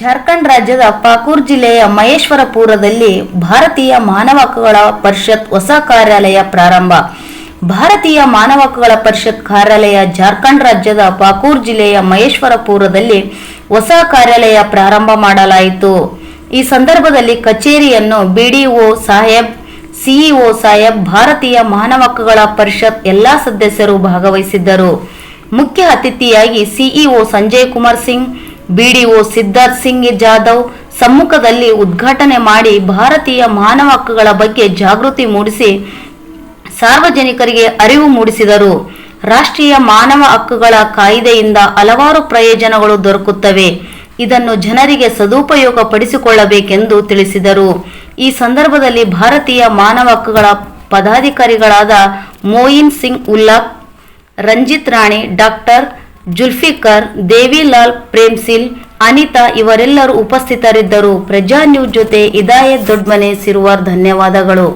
ಜಾರ್ಖಂಡ್ ರಾಜ್ಯದ ಪಾಕೂರ್ ಜಿಲ್ಲೆಯ ಮಹೇಶ್ವರಪುರದಲ್ಲಿ ಭಾರತೀಯ ಮಾನವ ಹಕ್ಕುಗಳ ಪರಿಷತ್ ಹೊಸ ಕಾರ್ಯಾಲಯ ಪ್ರಾರಂಭ. ಭಾರತೀಯ ಮಾನವ ಹಕ್ಕುಗಳ ಪರಿಷತ್ ಕಾರ್ಯಾಲಯ ಜಾರ್ಖಂಡ್ ರಾಜ್ಯದ ಪಾಕೂರ್ ಜಿಲ್ಲೆಯ ಮಹೇಶ್ವರಪುರದಲ್ಲಿ ಹೊಸ ಕಾರ್ಯಾಲಯ ಪ್ರಾರಂಭ ಮಾಡಲಾಯಿತು. ಈ ಸಂದರ್ಭದಲ್ಲಿ ಕಚೇರಿಯನ್ನು ಬಿಡಿಒ ಸಾಹೇಬ್, ಸಿಇಒ ಸಾಹೇಬ್, ಭಾರತೀಯ ಮಾನವ ಹಕ್ಕುಗಳ ಪರಿಷತ್ ಎಲ್ಲಾ ಸದಸ್ಯರು ಭಾಗವಹಿಸಿದ್ದರು. ಮುಖ್ಯ ಅತಿಥಿಯಾಗಿ ಸಿಇಒ ಸಂಜಯ್ ಕುಮಾರ್ ಸಿಂಗ್ ಬಿಡಿಒ ಸಿದ್ಧಾರ್ಥ್ ಸಿಂಗ್ ಜಾಧವ್ ಸಮ್ಮುಖದಲ್ಲಿ ಉದ್ಘಾಟನೆ ಮಾಡಿ ಭಾರತೀಯ ಮಾನವ ಹಕ್ಕುಗಳ ಬಗ್ಗೆ ಜಾಗೃತಿ ಮೂಡಿಸಿ ಸಾರ್ವಜನಿಕರಿಗೆ ಅರಿವು ಮೂಡಿಸಿದರು. ರಾಷ್ಟ್ರೀಯ ಮಾನವ ಹಕ್ಕುಗಳ ಕಾಯ್ದೆಯಿಂದ ಹಲವಾರು ಪ್ರಯೋಜನಗಳು ದೊರಕುತ್ತವೆ. ಇದನ್ನು ಜನರಿಗೆ ಸದುಪಯೋಗ ಪಡಿಸಿಕೊಳ್ಳಬೇಕೆಂದು ತಿಳಿಸಿದರು. ಈ ಸಂದರ್ಭದಲ್ಲಿ ಭಾರತೀಯ ಮಾನವ ಹಕ್ಕುಗಳ ಪದಾಧಿಕಾರಿಗಳಾದ ಮೋಯಿನ್ ಸಿಂಗ್ ಉಲ್ಲಾಖ್ ರಂಜಿತ್ ರಾಣಿ, ಡಾಕ್ಟರ್ ಜುಲ್ಫಿಕರ್, ದೇವಿಲಾಲ್, ಪ್ರೇಮ್ಸಿಲ್, ಅನಿತಾ ಇವರೆಲ್ಲರೂ ಉಪಸ್ಥಿತರಿದ್ದರು ಪ್ರಜಾ ನ್ಯೂಸ್ ಜೊತೆ ಇದಾಯತ್ ದೊಡ್ಮನೆ ಸಿರುವಾರ್, ಧನ್ಯವಾದಗಳು